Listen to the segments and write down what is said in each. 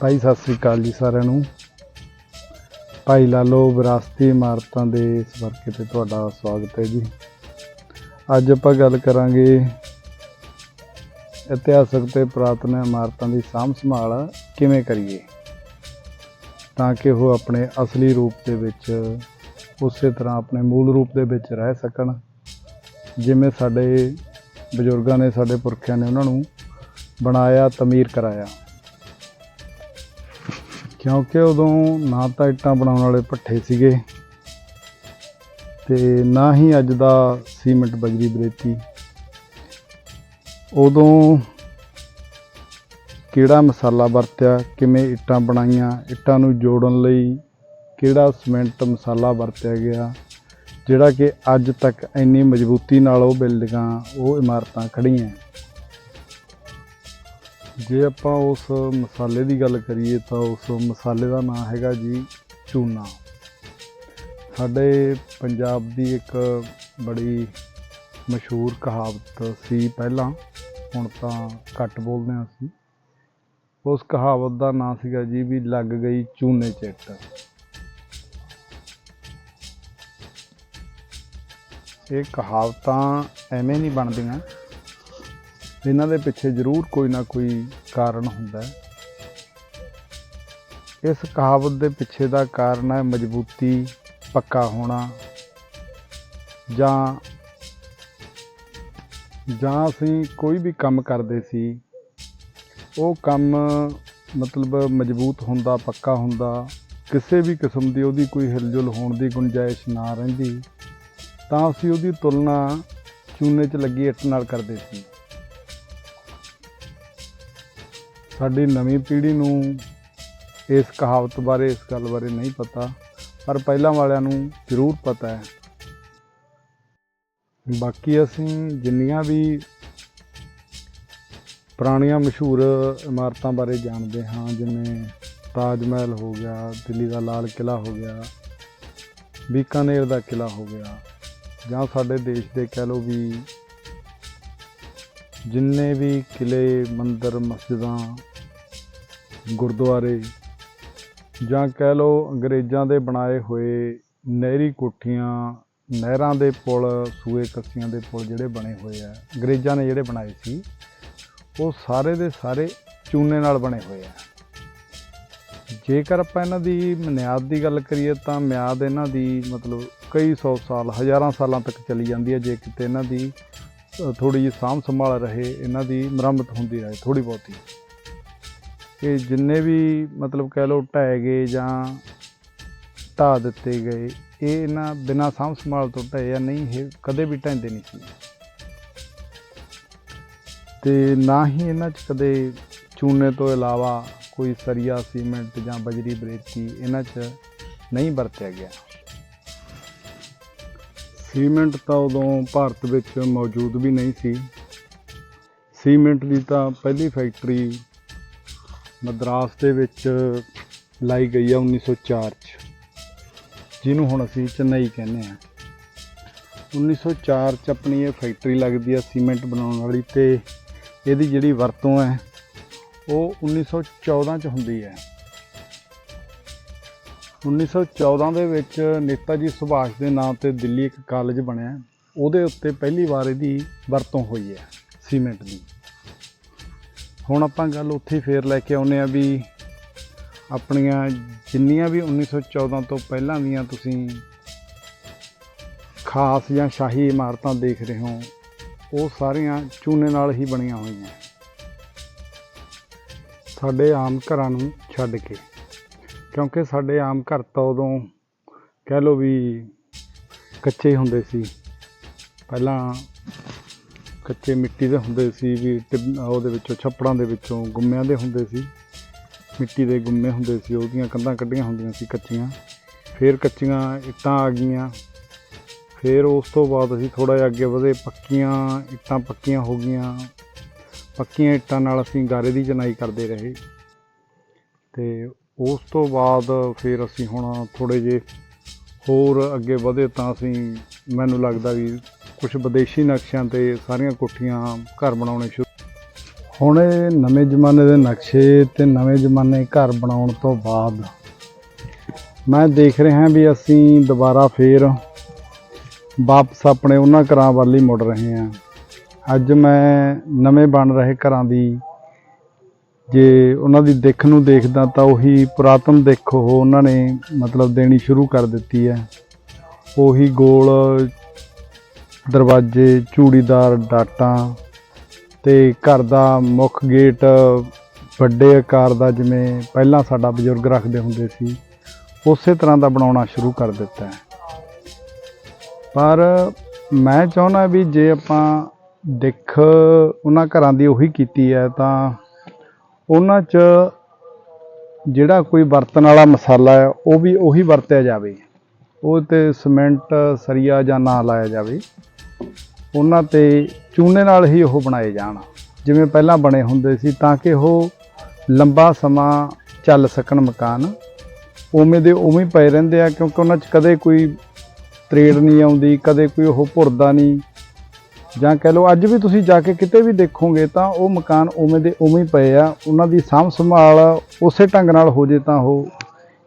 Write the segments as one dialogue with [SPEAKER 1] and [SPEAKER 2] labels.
[SPEAKER 1] ਭਾਈ, ਸਤਿ ਸ੍ਰੀ ਅਕਾਲ ਜੀ ਸਾਰਿਆਂ ਨੂੰ। ਭਾਈ ਲਾਲੋ, ਵਿਰਾਸਤੀ ਇਮਾਰਤਾਂ ਦੇ ਇਸ ਵਰਕੇ ਤੇ ਤੁਹਾਡਾ ਸਵਾਗਤ ਹੈ ਜੀ। ਅੱਜ ਆਪਾਂ ਗੱਲ ਕਰਾਂਗੇ ਇਤਿਹਾਸਕ ਤੇ ਪੁਰਾਤਨ ਇਮਾਰਤਾਂ ਦੀ ਸਾਂਭ ਸੰਭਾਲ ਕਿਵੇਂ ਕਰੀਏ, ਤਾਂ ਕਿ ਉਹ ਆਪਣੇ ਅਸਲੀ ਰੂਪ ਦੇ ਵਿੱਚ, ਉਸੇ ਤਰ੍ਹਾਂ ਆਪਣੇ ਮੂਲ ਰੂਪ ਦੇ ਵਿੱਚ ਰਹਿ ਸਕਣ। ਜਿਵੇਂ ਸਾਡੇ ਬਜ਼ੁਰਗਾਂ ਨੇ, ਸਾਡੇ ਪੁਰਖਿਆਂ ਨੇ ਉਹਨਾਂ ਨੂੰ ਬਣਾਇਆ, ਤਮੀਰ ਕਰਾਇਆ। ਕਿਉਂਕਿ ਉਦੋਂ ਨਾ ਤਾਂ ਇੱਟਾਂ ਬਣਾਉਣ ਵਾਲੇ ਭੱਠੇ ਸੀਗੇ ਤੇ ਨਾ ਹੀ ਅੱਜ ਦਾ ਸੀਮੈਂਟ ਬਜਰੀ ਬਰੇਤੀ। ਉਦੋਂ ਕਿਹੜਾ ਮਸਾਲਾ ਵਰਤਿਆ, ਕਿਵੇਂ ਇੱਟਾਂ ਬਣਾਈਆਂ, ਇੱਟਾਂ ਨੂੰ ਜੋੜਨ ਲਈ ਕਿਹੜਾ ਸੀਮੈਂਟ ਮਸਾਲਾ ਵਰਤਿਆ ਗਿਆ, ਜਿਹੜਾ ਕਿ ਅੱਜ ਤੱਕ ਇੰਨੀ ਮਜ਼ਬੂਤੀ ਨਾਲ ਉਹ ਬਿਲਡਿੰਗਾਂ, ਉਹ ਇਮਾਰਤਾਂ ਖੜੀਆਂ ਜੇ ਆਪਾਂ ਉਸ ਮਸਾਲੇ ਦੀ ਗੱਲ ਕਰੀਏ ਤਾਂ ਉਸ ਮਸਾਲੇ ਦਾ ਨਾਮ ਹੈਗਾ ਜੀ ਚੂਨਾ। ਸਾਡੇ ਪੰਜਾਬ ਦੀ ਇੱਕ ਬੜੀ ਮਸ਼ਹੂਰ ਕਹਾਵਤ ਸੀ ਪਹਿਲਾਂ, ਹੁਣ ਤਾਂ ਘੱਟ ਬੋਲਦੇ ਹਾਂ ਅਸੀਂ। ਉਸ ਕਹਾਵਤ ਦਾ ਨਾਂ ਸੀਗਾ ਜੀ ਵੀ ਲੱਗ ਗਈ ਚੂਨੇ ਚਿੱਟ। ਇਹ ਕਹਾਵਤਾਂ ਐਵੇਂ ਨਹੀਂ ਬਣਦੀਆਂ। ਇਹਨਾਂ ਦੇ ਪਿੱਛੇ ਜ਼ਰੂਰ ਕੋਈ ਨਾ ਕੋਈ ਕਾਰਨ ਹੁੰਦਾ ਹੈ। ਇਸ ਕਹਾਵਤ ਦੇ ਪਿੱਛੇ ਦਾ ਕਾਰਨ ਹੈ ਮਜ਼ਬੂਤੀ, ਪੱਕਾ ਹੋਣਾ। ਜਾਂ ਜਾਂ ਅਸੀਂ ਕੋਈ ਵੀ ਕੰਮ ਕਰਦੇ ਸੀ, ਉਹ ਕੰਮ ਮਤਲਬ ਮਜ਼ਬੂਤ ਹੁੰਦਾ, ਪੱਕਾ ਹੁੰਦਾ। ਕਿਸੇ ਵੀ ਕਿਸਮ ਦੀ ਉਹਦੀ ਕੋਈ ਹਿਲਜੁਲ ਹੋਣ ਦੀ ਗੁੰਜਾਇਸ਼ ਨਾ ਰਹਿੰਦੀ, ਤਾਂ ਅਸੀਂ ਉਹਦੀ ਤੁਲਨਾ ਚੂਨੇ 'ਚ ਲੱਗੀ ਇੱਟ ਨਾਲ ਕਰਦੇ ਸੀ। ਸਾਡੀ ਨਵੀਂ ਪੀੜ੍ਹੀ ਨੂੰ ਇਸ ਕਹਾਵਤ ਬਾਰੇ, ਇਸ ਗੱਲ ਬਾਰੇ ਨਹੀਂ ਪਤਾ, ਪਰ ਪਹਿਲਾਂ ਵਾਲਿਆਂ ਨੂੰ ਜ਼ਰੂਰ ਪਤਾ ਹੈ। ਬਾਕੀ ਅਸੀਂ ਜਿੰਨੀਆਂ ਵੀ ਪੁਰਾਣੀਆਂ ਮਸ਼ਹੂਰ ਇਮਾਰਤਾਂ ਬਾਰੇ ਜਾਣਦੇ ਹਾਂ, ਜਿਵੇਂ ਤਾਜ ਮਹਿਲ ਹੋ ਗਿਆ, ਦਿੱਲੀ ਦਾ ਲਾਲ ਕਿਲ੍ਹਾ ਹੋ ਗਿਆ, ਬੀਕਾਨੇਰ ਦਾ ਕਿਲ੍ਹਾ ਹੋ ਗਿਆ, ਜਾਂ ਸਾਡੇ ਦੇਸ਼ ਦੇ ਕਹਿ ਲਓ ਵੀ ਜਿੰਨੇ ਵੀ ਕਿਲੇ, ਮੰਦਰ, ਮਸਜਿਦਾਂ, ਗੁਰਦੁਆਰੇ ਜਾਂ ਕਹਿ ਲਓ ਅੰਗਰੇਜ਼ਾਂ ਦੇ ਬਣਾਏ ਹੋਏ ਨਹਿਰੀ ਕੋਠੀਆਂ, ਨਹਿਰਾਂ ਦੇ ਪੁਲ, ਸੂਏ ਕੱਸੀਆਂ ਦੇ ਪੁਲ ਜਿਹੜੇ ਬਣੇ ਹੋਏ ਆ, ਅੰਗਰੇਜ਼ਾਂ ਨੇ ਜਿਹੜੇ ਬਣਾਏ ਸੀ, ਉਹ ਸਾਰੇ ਦੇ ਸਾਰੇ ਚੂਨੇ ਨਾਲ ਬਣੇ ਹੋਏ ਆ। ਜੇਕਰ ਆਪਾਂ ਇਹਨਾਂ ਦੀ ਮਿਆਦ ਦੀ ਗੱਲ ਕਰੀਏ ਤਾਂ ਮਿਆਦ ਇਹਨਾਂ ਦੀ ਮਤਲਬ ਕਈ ਸੌ ਸਾਲ, ਹਜ਼ਾਰਾਂ ਸਾਲਾਂ ਤੱਕ ਚਲੀ ਜਾਂਦੀ ਹੈ, ਜੇ ਕਿਤੇ ਇਹਨਾਂ ਦੀ ਥੋੜੀ ਜਿਹੀ ਸਾਂਭ ਸੰਭਾਲ ਰਹੇ, ਇਹਨਾਂ ਦੀ ਮੁਰੰਮਤ ਹੁੰਦੀ ਰਹੇ ਥੋੜੀ ਬਹੁਤੀ। ਇਹ ਜਿੰਨੇ ਵੀ ਮਤਲਬ ਕਹਿ ਲਓ ਢਹਿ ਗਏ ਜਾਂ ਢਾਹ ਦਿੱਤੇ ਗਏ, ਇਹ ਇਹਨਾਂ ਬਿਨਾਂ ਸਾਂਭ ਸੰਭਾਲ ਤੋਂ ਢਏ ਆ ਨਹੀਂ, ਇਹ ਕਦੇ ਵੀ ਢਹਿੰਦੇ ਨਹੀਂ ਸੀ। ਤੇ ਨਾ ਹੀ ਇਹਨਾਂ 'ਚ ਕਦੇ ਚੂਨੇ ਤੋਂ ਇਲਾਵਾ ਕੋਈ ਸਰੀਆ, ਸੀਮੈਂਟ ਜਾਂ ਬਜਰੀ, ਬਰੇਤੀ ਇਹਨਾਂ 'ਚ ਨਹੀਂ ਵਰਤਿਆ ਗਿਆ। ਸੀਮੈਂਟ ਤਾਂ ਉਦੋਂ ਭਾਰਤ ਵਿੱਚ ਮੌਜੂਦ ਵੀ ਨਹੀਂ ਸੀ। ਸੀਮੈਂਟ ਦੀ ਤਾਂ ਪਹਿਲੀ ਫੈਕਟਰੀ ਮਦਰਾਸ ਦੇ ਵਿੱਚ ਲਾਈ ਗਈ ਆ 1904 ਚ, ਜਿਹਨੂੰ ਹੁਣ ਅਸੀਂ ਚੇਨਈ ਕਹਿੰਦੇ ਆ 1904 ਚ ਆਪਣੀ ਇਹ ਫੈਕਟਰੀ ਲੱਗਦੀ ਆ ਸੀਮੈਂਟ ਬਣਾਉਣ ਵਾਲੀ ਤੇ ਇਹਦੀ ਜਿਹੜੀ ਵਰਤੋਂ ਹੈ, ਉਹ 1914 ਚ ਹੁੰਦੀ ਹੈ। 1914 ਦੇ ਵਿੱਚ ਨੇਤਾ ਜੀ ਸੁਭਾਸ਼ ਦੇ ਨਾਮ ਤੇ ਦਿੱਲੀ ਇੱਕ ਕਾਲਜ ਬਣਿਆ। ਉਹਦੇ ਉੱਤੇ ਪਹਿਲੀ ਵਾਰ ਇਹਦੀ ਵਰਤੋਂ ਹੋਈ ਹੈ, ਸੀਮੈਂਟ ਦੀ। ਹੁਣ ਆਪਾਂ ਗੱਲ ਉੱਥੇ ਫੇਰ ਲੈ ਕੇ ਆਉਨੇ ਆ ਵੀ ਆਪਣੀਆਂ ਜਿੰਨੀਆਂ ਵੀ 1914 ਤੋਂ ਪਹਿਲਾਂ ਦੀਆਂ ਤੁਸੀਂ ਖਾਸ ਜਾਂ ਸ਼ਾਹੀ ਇਮਾਰਤਾਂ ਦੇਖ ਰਹੇ ਹੋ, ਉਹ ਸਾਰੀਆਂ ਚੂਨੇ ਨਾਲ ਹੀ ਬਣੀਆਂ ਹੋਈਆਂ। ਸਾਡੇ ਆਮ ਘਰਾਂ ਨੂੰ ਛੱਡ ਕੇ। ਕਿਉਂਕਿ ਸਾਡੇ ਆਮ ਘਰ ਤਾਂ ਉਦੋਂ ਕਹਿ ਲਓ ਵੀ ਕੱਚੇ ਹੁੰਦੇ ਸੀ। ਪਹਿਲਾਂ ਕੱਚੇ ਮਿੱਟੀ ਦੇ ਹੁੰਦੇ ਸੀ ਵੀ ਟਿਬ- ਉਹਦੇ ਵਿੱਚੋਂ, ਛੱਪੜਾਂ ਦੇ ਵਿੱਚੋਂ ਗੁੰਮਿਆਂ ਦੇ ਹੁੰਦੇ ਸੀ। ਮਿੱਟੀ ਦੇ ਗੁੰਮੇ ਹੁੰਦੇ ਸੀ, ਉਹਦੀਆਂ ਕੰਧਾਂ ਕੱਢੀਆਂ ਹੁੰਦੀਆਂ ਸੀ ਕੱਚੀਆਂ। ਫਿਰ ਕੱਚੀਆਂ ਇੱਟਾਂ ਆ ਗਈਆਂ। ਫਿਰ ਉਸ ਤੋਂ ਬਾਅਦ ਅਸੀਂ ਥੋੜਾ ਜਿਹਾ ਅੱਗੇ ਵਧੇ, ਪੱਕੀਆਂ ਇੱਟਾਂ ਪੱਕੀਆਂ ਹੋ ਗਈਆਂ। ਪੱਕੀਆਂ ਇੱਟਾਂ ਨਾਲ ਅਸੀਂ ਗਾਰੇ ਦੀ ਚਨਾਈ ਕਰਦੇ ਰਹੇ। ਤੇ ਉਸ ਤੋਂ ਬਾਅਦ ਫਿਰ ਅਸੀਂ ਹੁਣ ਥੋੜੇ ਜੇ ਹੋਰ ਅੱਗੇ ਵਧੇ ਤਾਂ ਅਸੀਂ ਮੈਨੂੰ ਲੱਗਦਾ ਵੀ ਕੁਝ ਵਿਦੇਸ਼ੀ ਨਕਸ਼ਿਆਂ ਤੇ ਸਾਰੀਆਂ ਕੋਠੀਆਂ ਘਰ ਬਣਾਉਣੇ ਸ਼ੁਰੂ ਹੁਣ ਇਹ ਨਵੇਂ ਜ਼ਮਾਨੇ ਦੇ ਨਕਸ਼ੇ ਤੇ ਨਵੇਂ ਜ਼ਮਾਨੇ ਘਰ ਬਣਾਉਣ ਤੋਂ ਬਾਅਦ ਮੈਂ ਦੇਖ ਰਿਹਾ ਵੀ ਅਸੀਂ ਦੁਬਾਰਾ ਫੇਰ ਵਾਪਸ ਆਪਣੇ ਉਹਨਾਂ ਘਰਾਂ ਵੱਲ ਹੀ ਮੁੜ ਰਹੇ ਹਾਂ। ਅੱਜ ਮੈਂ ਨਵੇਂ ਬਣ ਰਹੇ ਘਰਾਂ ਦੀ ਜੇ ਉਹਨਾਂ ਦੀ ਦਿੱਖ ਨੂੰ ਦੇਖਦਾ ਤਾਂ ਉਹੀ ਪੁਰਾਤਨ ਦਿੱਖ ਉਹ ਉਹਨਾਂ ਨੇ ਮਤਲਬ ਦੇਣੀ ਸ਼ੁਰੂ ਕਰ ਦਿੱਤੀ ਹੈ। ਉਹੀ ਗੋਲ, ਦਰਵਾਜ਼ੇ, ਚੂੜੀਦਾਰ ਡਾਟਾਂ ਤੇ ਘਰ ਦਾ ਮੁੱਖ ਗੇਟ, ਵੱਡੇ ਆਕਾਰ ਦਾ ਜਿਵੇਂ ਪਹਿਲਾਂ ਸਾਡਾ ਬਜ਼ੁਰਗ ਰੱਖਦੇ ਹੁੰਦੇ ਸੀ, ਉਸੇ ਤਰ੍ਹਾਂ ਦਾ ਬਣਾਉਣਾ ਸ਼ੁਰੂ ਕਰ ਦਿੱਤਾ ਹੈ। ਪਰ ਮੈਂ ਚਾਹੁੰਦਾ ਵੀ ਜੇ ਆਪਾਂ ਦਿੱਖ ਉਹਨਾਂ ਘਰਾਂ ਦੀ ਉਹੀ ਕੀਤੀ ਹੈ ਤਾਂ ਉਹਨਾਂ 'ਚ ਜਿਹੜਾ ਕੋਈ ਵਰਤਣ ਵਾਲਾ ਮਸਾਲਾ ਹੈ, ਉਹ ਵੀ ਉਹੀ ਵਰਤਿਆ ਜਾਵੇ। ਉਹ ਤੇ ਸਿਮੈਂਟ, ਸਰੀਆ ਜਾਂ ਨਾ ਲਾਇਆ ਜਾਵੇ। ਉਹਨਾਂ ਤੇ ਚੂਨੇ ਨਾਲ ਹੀ ਉਹ ਬਣਾਏ ਜਾਣ। ਜਿਵੇਂ ਪਹਿਲਾਂ ਬਣੇ ਹੁੰਦੇ ਸੀ, ਤਾਂ ਕਿ ਉਹ ਲੰਬਾ ਸਮਾਂ ਚੱਲ ਸਕਣ ਮਕਾਨ। ਉਵੇਂ ਦੇ ਉਵੇਂ ਪਏ ਰਹਿੰਦੇ ਆ, ਕਿਉਂਕਿ ਉਹਨਾਂ 'ਚ ਕਦੇ ਕੋਈ ਤਰੇੜ ਨਹੀਂ ਆਉਂਦੀ, ਕਦੇ ਕੋਈ ਉਹ ਭੁਰਦਾ ਨਹੀਂ। ਜਾਂ ਕਹਿ ਲਓ ਅੱਜ ਵੀ ਤੁਸੀਂ ਜਾ ਕੇ ਕਿਤੇ ਵੀ ਦੇਖੋਗੇ ਤਾਂ ਉਹ ਮਕਾਨ ਉਵੇਂ ਦੇ ਉਵੇਂ ਹੀ ਪਏ ਆ, ਉਹਨਾਂ ਦੀ ਸਾਂਭ ਸੰਭਾਲ ਉਸੇ ਢੰਗ ਨਾਲ ਹੋ ਜੇ ਤਾਂ ਉਹ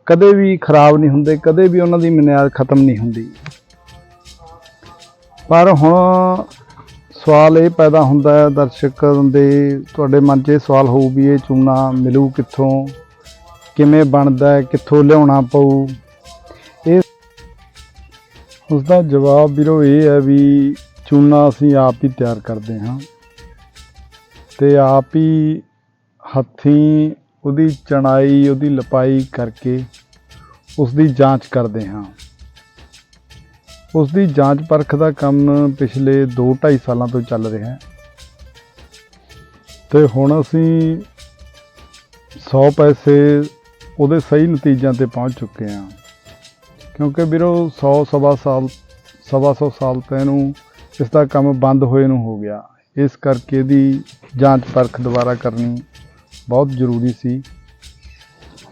[SPEAKER 1] ਕਦੇ ਵੀ ਖਰਾਬ ਨਹੀਂ ਹੁੰਦੇ, ਕਦੇ ਵੀ ਉਹਨਾਂ ਦੀ ਮਿਆਦ ਖਤਮ ਨਹੀਂ ਹੁੰਦੀ। ਪਰ ਹੁਣ ਸਵਾਲ ਇਹ ਪੈਦਾ ਹੁੰਦਾ ਹੈ, ਦਰਸ਼ਕ ਦੇ ਤੁਹਾਡੇ ਮਨ 'ਚ ਇਹ ਸਵਾਲ ਹੋਊ ਵੀ ਇਹ ਚੂਨਾ ਮਿਲੂ ਕਿੱਥੋਂ, ਕਿਵੇਂ ਬਣਦਾ ਹੈ, ਕਿੱਥੋਂ ਲਿਆਉਣਾ ਪਊ? ਇਹ ਉਸ ਦਾ ਜਵਾਬ ਵੀਰੋ ਇਹ ਹੈ ਵੀ ਚੂਨਾ ਅਸੀਂ ਆਪ ਹੀ ਤਿਆਰ ਕਰਦੇ ਹਾਂ ਤੇ ਆਪ ਹੀ ਹੱਥੀਂ ਉਹਦੀ ਚਣਾਈ, ਉਹਦੀ ਲਪਾਈ ਕਰਕੇ ਉਸ ਦੀ ਜਾਂਚ ਕਰਦੇ ਹਾਂ। ਉਸ ਦੀ ਜਾਂਚ ਪਰਖ ਦਾ ਕੰਮ ਪਿਛਲੇ 2-2.5 ਸਾਲਾਂ ਤੋਂ ਚੱਲ ਰਿਹਾ ਹੈ। ਤੇ ਹੁਣ ਅਸੀਂ 100 ਪੈਸੇ ਉਹਦੇ ਸਹੀ ਨਤੀਜਿਆਂ ਤੇ ਪਹੁੰਚ ਚੁੱਕੇ ਹਾਂ। ਕਿਉਂਕਿ ਵੀਰੋ 100 ਸਵਾ ਸਾਲ, ਸਵਾ ਸੌ ਸਾਲ ਤੋਂ ਇਹਨੂੰ ਇਸ ਦਾ ਕੰਮ ਬੰਦ ਹੋਏ ਨੂੰ ਹੋ ਗਿਆ। ਇਸ ਕਰਕੇ ਇਹਦੀ ਜਾਂਚ ਪਰਖ ਦੁਬਾਰਾ ਕਰਨੀ ਬਹੁਤ ਜ਼ਰੂਰੀ ਸੀ।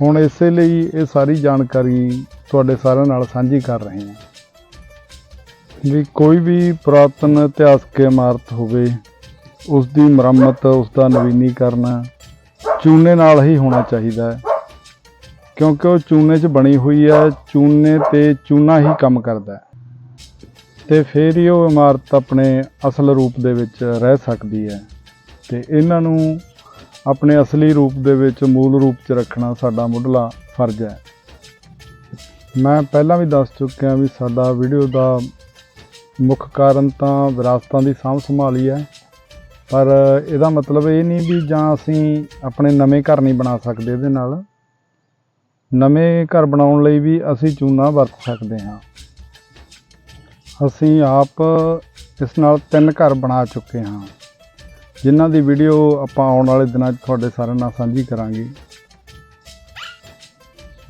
[SPEAKER 1] ਹੁਣ ਇਸੇ ਲਈ ਇਹ ਸਾਰੀ ਜਾਣਕਾਰੀ ਤੁਹਾਡੇ ਸਾਰਿਆਂ ਨਾਲ ਸਾਂਝੀ ਕਰ ਰਹੇ ਹਾਂ। ਵੀ ਕੋਈ ਵੀ ਪੁਰਾਤਨ ਇਤਿਹਾਸਕ ਇਮਾਰਤ ਹੋਵੇ ਉਸ ਦੀ ਮੁਰੰਮਤ ਉਸ ਦਾ ਨਵੀਨੀਕਰਨ ਚੂਨੇ ਨਾਲ ਹੀ ਹੋਣਾ ਚਾਹੀਦਾ ਹੈ। ਕਿਉਂਕਿ ਉਹ ਚੂਨੇ 'ਚ ਬਣੀ ਹੋਈ ਹੈ, ਚੂਨੇ ਤੇ ਚੂਨਾ ਹੀ ਕੰਮ ਕਰਦਾ ਹੈ। ਤੇ ਫਿਰ ਹੀ ਉਹ ਇਮਾਰਤ ਆਪਣੇ ਅਸਲ ਰੂਪ ਦੇ ਵਿੱਚ ਰਹਿ ਸਕਦੀ ਹੈ। ਤੇ ਇਹਨਾਂ ਨੂੰ ਆਪਣੇ ਅਸਲੀ ਰੂਪ ਦੇ ਵਿੱਚ ਮੂਲ ਰੂਪ 'ਚ ਰੱਖਣਾ ਸਾਡਾ ਮੁੱਢਲਾ ਫਰਜ਼ ਹੈ। ਮੈਂ ਪਹਿਲਾਂ ਵੀ ਦੱਸ ਚੁੱਕਿਆ ਵੀ ਸਾਡਾ ਵੀਡੀਓ ਦਾ ਮੁੱਖ ਕਾਰਨ ਤਾਂ ਵਿਰਾਸਤਾਂ ਦੀ ਸਾਂਭ ਸੰਭਾਲੀ ਹੈ ਪਰ ਇਹਦਾ ਮਤਲਬ ਇਹ ਨਹੀਂ ਵੀ ਜਾਂ ਅਸੀਂ ਆਪਣੇ ਨਵੇਂ ਘਰ ਨਹੀਂ ਬਣਾ ਸਕਦੇ ਇਹਦੇ ਨਾਲ। ਨਵੇਂ ਘਰ ਬਣਾਉਣ ਲਈ ਵੀ ਅਸੀਂ ਚੂਨਾ ਵਰਤ ਸਕਦੇ ਹਾਂ। ਅਸੀਂ ਆਪ ਇਸ ਨਾਲ ਤਿੰਨ ਘਰ ਬਣਾ ਚੁੱਕੇ ਹਾਂ। ਜਿਨ੍ਹਾਂ ਦੀ ਵੀਡੀਓ ਆਪਾਂ ਆਉਣ ਵਾਲੇ ਦਿਨਾਂ 'ਚ ਤੁਹਾਡੇ ਸਾਰਿਆਂ ਨਾਲ ਸਾਂਝੀ ਕਰਾਂਗੇ।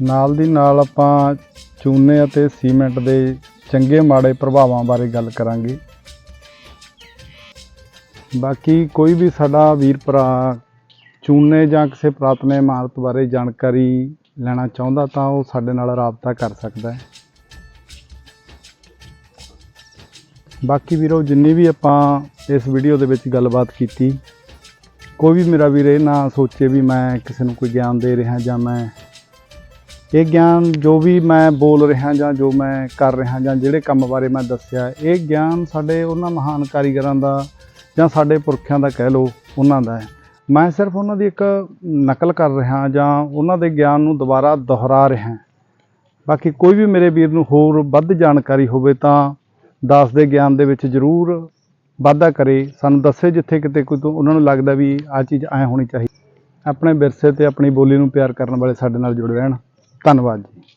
[SPEAKER 1] ਨਾਲ ਦੀ ਨਾਲ ਆਪਾਂ ਚੂਨੇ ਅਤੇ ਸੀਮੈਂਟ ਦੇ ਚੰਗੇ ਮਾੜੇ ਪ੍ਰਭਾਵਾਂ ਬਾਰੇ ਗੱਲ ਕਰਾਂਗੇ। ਬਾਕੀ ਕੋਈ ਵੀ ਸਾਡਾ ਵੀਰ ਭਰਾ ਚੂਨੇ ਜਾਂ ਕਿਸੇ ਪੁਰਾਤਨ ਇਮਾਰਤ ਬਾਰੇ ਜਾਣਕਾਰੀ ਲੈਣਾ ਚਾਹੁੰਦਾ ਤਾਂ ਉਹ ਸਾਡੇ ਨਾਲ ਰਾਬਤਾ ਕਰ ਸਕਦਾ ਹੈ। ਬਾਕੀ ਵੀਰੋ, ਜਿੰਨੀ ਵੀ ਆਪਾਂ ਇਸ ਵੀਡੀਓ ਦੇ ਵਿੱਚ ਗੱਲਬਾਤ ਕੀਤੀ, ਕੋਈ ਵੀ ਮੇਰਾ ਵੀਰ ਇਹ ਨਾ ਸੋਚੇ ਵੀ ਮੈਂ ਕਿਸੇ ਨੂੰ ਕੋਈ ਗਿਆਨ ਦੇ ਰਿਹਾ ਜਾਂ ਮੈਂ ਇਹ ਗਿਆਨ ਜੋ ਵੀ ਮੈਂ ਬੋਲ ਰਿਹਾ ਜਾਂ ਜੋ ਮੈਂ ਕਰ ਰਿਹਾ ਜਾਂ ਜਿਹੜੇ ਕੰਮ ਬਾਰੇ ਮੈਂ ਦੱਸਿਆ, ਇਹ ਗਿਆਨ ਸਾਡੇ ਉਹਨਾਂ ਮਹਾਨ ਕਾਰੀਗਰਾਂ ਦਾ ਜਾਂ ਸਾਡੇ ਪੁਰਖਿਆਂ ਦਾ ਕਹਿ ਲਓ, ਉਹਨਾਂ ਦਾ ਹੈ। ਮੈਂ ਸਿਰਫ ਉਹਨਾਂ ਦੀ ਇੱਕ ਨਕਲ ਕਰ ਰਿਹਾ ਜਾਂ ਉਹਨਾਂ ਦੇ ਗਿਆਨ ਨੂੰ ਦੁਬਾਰਾ ਦੁਹਰਾ ਰਿਹਾ। ਬਾਕੀ ਕੋਈ ਵੀ ਮੇਰੇ ਵੀਰ ਨੂੰ ਹੋਰ ਵੱਧ ਜਾਣਕਾਰੀ ਹੋਵੇ ਤਾਂ ਦਾਸ ਦੇ ਗਿਆਨ ਦੇ ਵਿੱਚ ਜ਼ਰੂਰ ਵਾਧਾ ਕਰੇ। ਸਾਨੂੰ ਦੱਸੇ ਜਿੱਥੇ ਕਿਤੇ ਕੋਈ ਤੋਂ ਉਹਨਾਂ ਨੂੰ ਲੱਗਦਾ ਵੀ ਆ ਚੀਜ਼ ਐ ਹੋਣੀ ਚਾਹੀਦੀ। ਆਪਣੇ ਵਿਰਸੇ ਤੇ ਆਪਣੀ ਬੋਲੀ ਨੂੰ ਪਿਆਰ ਕਰਨ ਵਾਲੇ ਸਾਡੇ ਨਾਲ ਜੁੜੇ ਰਹਿਣ। ਧੰਨਵਾਦ ਜੀ।